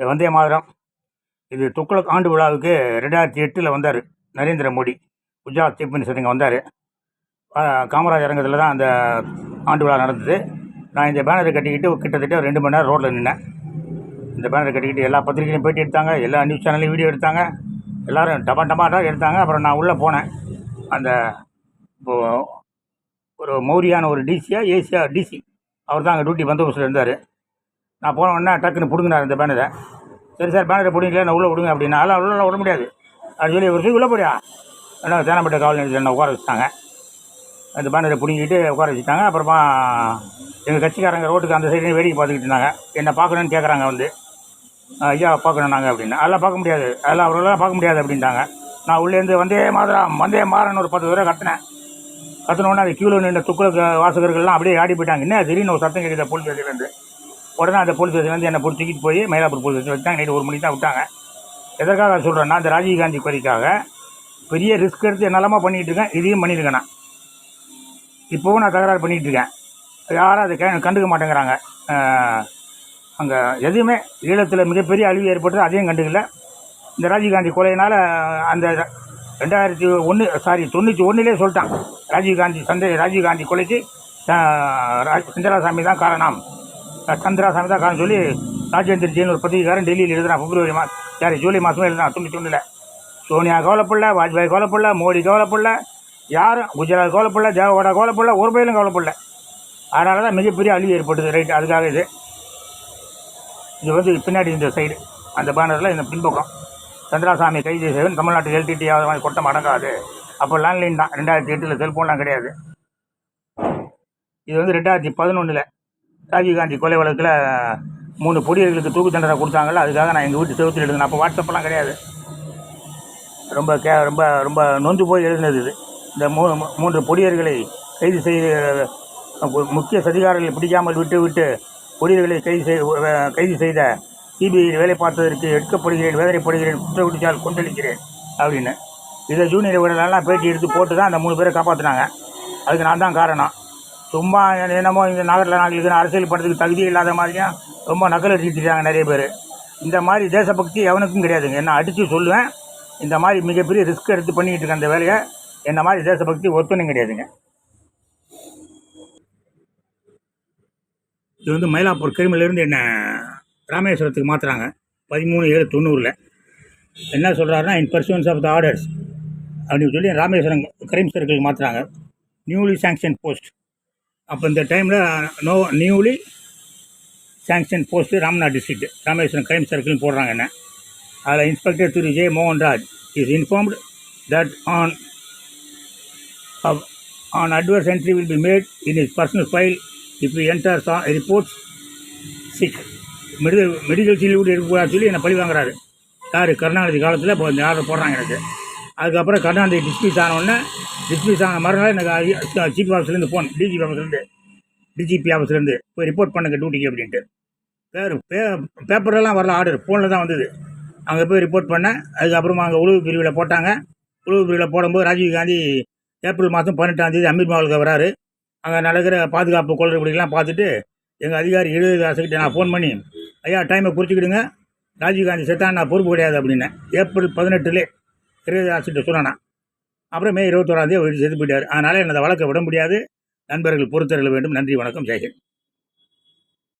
இது வந்தே மாதிரம். இது துக்ளக் ஆண்டு விழாவுக்கு ரெண்டாயிரத்தி எட்டில் வந்தார் நரேந்திர மோடி. குஜராத் சீஃப் மினிஸ்டர் இங்கே வந்தார். காமராஜ் அரங்கத்தில் தான் அந்த ஆண்டு விழா நடந்தது. நான் இந்த பேனரை கட்டிக்கிட்டு கிட்டத்தட்ட ஒரு ரெண்டு மணி நேரம் ரோட்டில் நின்னேன். இந்த பேனரை கட்டிக்கிட்டு எல்லா பத்திரிகையிலையும் பேட்டி எடுத்தாங்க எல்லா நியூஸ் சேனல்லையும் வீடியோ எடுத்தாங்க. எல்லோரும் டபா டபாட்டாக எடுத்தாங்க. அப்புறம் நான் உள்ளே போனேன். அந்த இப்போது ஒரு மௌரியான ஒரு டிசியாக ஏசியா டிசி அவர் தான் அங்கே டியூட்டி பந்தோபஸ்தில் இருந்தார். நான் போன உடனே டக்குன்னு பிடுங்கினார் இந்த பேனரை சரி சார் பேனரை பிடிங்கல நான் உள்ளே விடுங்க அப்படின்னா அதெல்லாம் உள்ள விட முடியாது. அப்படின்னு சொல்லி ஒரு உள்ளே போடியா என்ன தேனாம்பேட்டை காவல் நிலையத்தில் என்ன உட்கார வச்சுட்டாங்க. அந்த பேனரை பிடுங்கிட்டு உட்கார வச்சுட்டாங்க. அப்புறமா எங்கள் கட்சிக்காரங்க ரோட்டுக்கு அந்த சைடு வேடிக்கை பார்த்துக்கிட்டு இருந்தாங்க. என்ன பார்க்கணுன்னு கேட்குறாங்க வந்து. ஐயா பார்க்கணும் நாங்கள் அப்படின்னு. அதெல்லாம் பார்க்க முடியாது. அதெல்லாம் அவர்களெல்லாம் பார்க்க முடியாது அப்படின்ட்டாங்க. நான் உள்ளேருந்து வந்தே மாதிரம் வந்தே மாறன்னு ஒரு பத்து தடவை கட்டினேன் கத்தினோடனே அது கியூவில் நின்ற துக்குள வாசகர்கள்லாம் அப்படியே ஆடி போயிட்டாங்க. என்ன திடீர்னு ஒரு சத்தம் கேட்குது போலீஸ் ஸ்டேஷன்லேருந்து உடனே அந்த போலீஸ் வந்து என்னை பிடிச்சி தூக்கிட்டு போய் மயிலாப்பூர் போலீஸ் ஸ்டேஷன் வச்சாங்க நைட்டு ஒரு மணிக்கு தான் விட்டாங்க. எதற்காக சொல்கிறேன்னா அந்த ராஜீவ்காந்தி கொலைக்காக பெரிய ரிஸ்க் எடுத்து என்னெல்லாமா பண்ணிகிட்டு இருக்கேன். இதையும் பண்ணியிருக்கேன் நான். இப்போவும் நான் தகராறு பண்ணிகிட்டு இருக்கேன். யாரும் அதை கண்டுக்க மாட்டேங்கிறாங்க. அங்கே எதுவுமே ஈழத்தில் மிகப்பெரிய அழிவு ஏற்பட்டது அதையும் கண்டுக்கல. இந்த ராஜீவ்காந்தி கொலையினால் அந்த ரெண்டாயிரத்தி ஒன்று சாரி தொண்ணூற்றி ஒன்றுலேயே சொல்லிட்டான். ராஜீவ்காந்தி சந்தை ராஜீவ்காந்தி கொலைக்கு ஆஹ், தான் காரணம். சந்திராசாமி தான் காரணம் சொல்லி ராஜேந்திர ஜெயின் ஒரு பத்திரிகாரன் டெல்லியில் எழுதுறான் பிப்ரவரி மாதம் சாரி ஜூலை மாதமே எழுதுறான் தொண்ணூற்றி ஒன்றில் சோனியா கவலைப்படல வாஜ்பாய் கவலைப்படல மோடி கவலைப்படல யாரும் குஜராத் கவலைப்படல தேவகோடா கவலைப்படல ஒரு பயிலும் கவலைப்படல. அதனால தான் மிகப்பெரிய அழிவு ஏற்பட்டது ரைட்? அதுக்காக இது. இது வந்து பின்னாடி இந்த சைடு அந்த பேனரில் இந்த பின்பக்கம். சந்திராசாமி கைது செய்வன் தமிழ்நாட்டு எல்டிடி மாதிரி கொட்டம் அடங்காது அப்போ லேண்ட்லைன் தான். ரெண்டாயிரத்தி எட்டில் செல்ஃபோன்லாம் கிடையாது. இது வந்து ரெண்டாயிரத்தி பதினொன்றில் ராஜீவ்காந்தி கொலை வழக்கில் மூணு பொடியர்களுக்கு தூக்கு தண்டனை கொடுத்தாங்கல்ல அதுக்காக நான் எங்கள் வீட்டு செவத்தில் எழுதுனேன். அப்போ வாட்ஸ்அப்லாம் கிடையாது. ரொம்ப கே ரொம்ப ரொம்ப நொந்து போய் எழுதினது இது. இந்த மூ மூன்று பொடியர்களை கைது செய்து முக்கிய சதிகாரர்களை பிடிக்காமல் விட்டு விட்டு பொடியர்களை கைது செய் கைது செய்த சிபிஐயில் வேலை பார்த்ததற்கு எடுக்கப்படுகிறேன் வேதனைப்படுகிறேன் குற்ற கொந்தளிக்கிறேன் அப்படின்னு. இதை ஜூனியர் விடலாம் பேட்டி எடுத்து போட்டு தான் அந்த மூணு பேரை காப்பாற்றினாங்க அதுக்கு நான் தான் காரணம். சும்மா என்னமோ இந்த நகரில் நாங்களுக்கு அரசியல் பண்ணுறதுக்கு தகுதி இல்லாத மாதிரியும் ரொம்ப நக்கல் அடிச்சுட்டாங்க நிறைய பேர். இந்த மாதிரி தேசபக்தி எவனுக்கும் கிடையாதுங்க. என்ன அடித்து சொல்லுவேன் இந்த மாதிரி மிகப்பெரிய ரிஸ்க் எடுத்து பண்ணிக்கிட்டு இருக்க அந்த வேலையை என்ன மாதிரி தேசபக்தி ஒத்தனும் கிடையாதுங்க. இது வந்து மயிலாப்பூர் கிருமிலேருந்து என்ன ராமேஸ்வரத்துக்கு மாற்றுறாங்க பதிமூணு ஏழு தொண்ணூறில். என்ன சொல்கிறாருன்னா in persons of the orders அப்படின்னு சொல்லி ராமேஸ்வரம் கிரைம் சர்க்கிளுக்கு மாற்றுறாங்க நியூலி சாங்ஷன் போஸ்ட் அப்போ இந்த டைமில் no newly sanction post Ramnad district Rameswaram crime சர்க்கிள்னு போடுறாங்க என்ன. அதில் inspector Thiru J Mohanraj is informed that on on adverse entry will be made in is personal file if enter சா reports sick medical medical கூட இருக்கிறான்னு சொல்லி என்னை பழி வாங்குறாரு. யார்? கருணாநிதி காலத்தில் இப்போ இந்த ஆர்டர் போடுறாங்க எனக்கு. அதுக்கப்புறம் கருணாநிதி டிஸ்மிஸ் ஆனவுடனே டிஸ்மிஸ் ஆன மறுநாள் எனக்கு சீஃப் ஆஃபீஸ்லேருந்து ஃபோன் டிஜிபி ஆஃபீஸ்லேருந்து டிஜிபி ஆஃபீஸ்லேருந்து போய் ரிப்போர்ட் பண்ணுங்க டியூட்டிக்கு அப்படின்ட்டு. பேர் பே பேப்பரெல்லாம் வரல ஆர்டர் ஃபோனில் தான் வந்தது. அங்கே போய் ரிப்போர்ட் பண்ணேன். அதுக்கப்புறமா அங்கே உழுவு பிரிவில் போட்டாங்க. உழுவு பிரிவில் போடும்போது ராஜீவ் காந்தி ஏப்ரல் மாதம் பதினெட்டாம் தேதி அமீர் மாவலுக்கு வராரு. அங்கே நடக்கிற பாதுகாப்பு குளறுபடிலாம் பார்த்துட்டு எங்கள் அதிகாரி எழுதாசுக்கிட்ட நான் ஃபோன் பண்ணி ஐயா டைமை குறிச்சிக்கிடுங்க. ராஜீவ்காந்தி செத்தான் நான் பொறுப்பு கிடையாது அப்படின்னேன். ஏப்ரல் பதினெட்டுலே எழுதாசிட்ட சொன்னானா. அப்புறம் மே இருபத்தோராந்தேதி அவர் செத்து போயிட்டார். அதனால் எனது அந்த வழக்கை விட முடியாது. நண்பர்கள் பொறுத்தருள வேண்டும். நன்றி வணக்கம். ஜெயகன்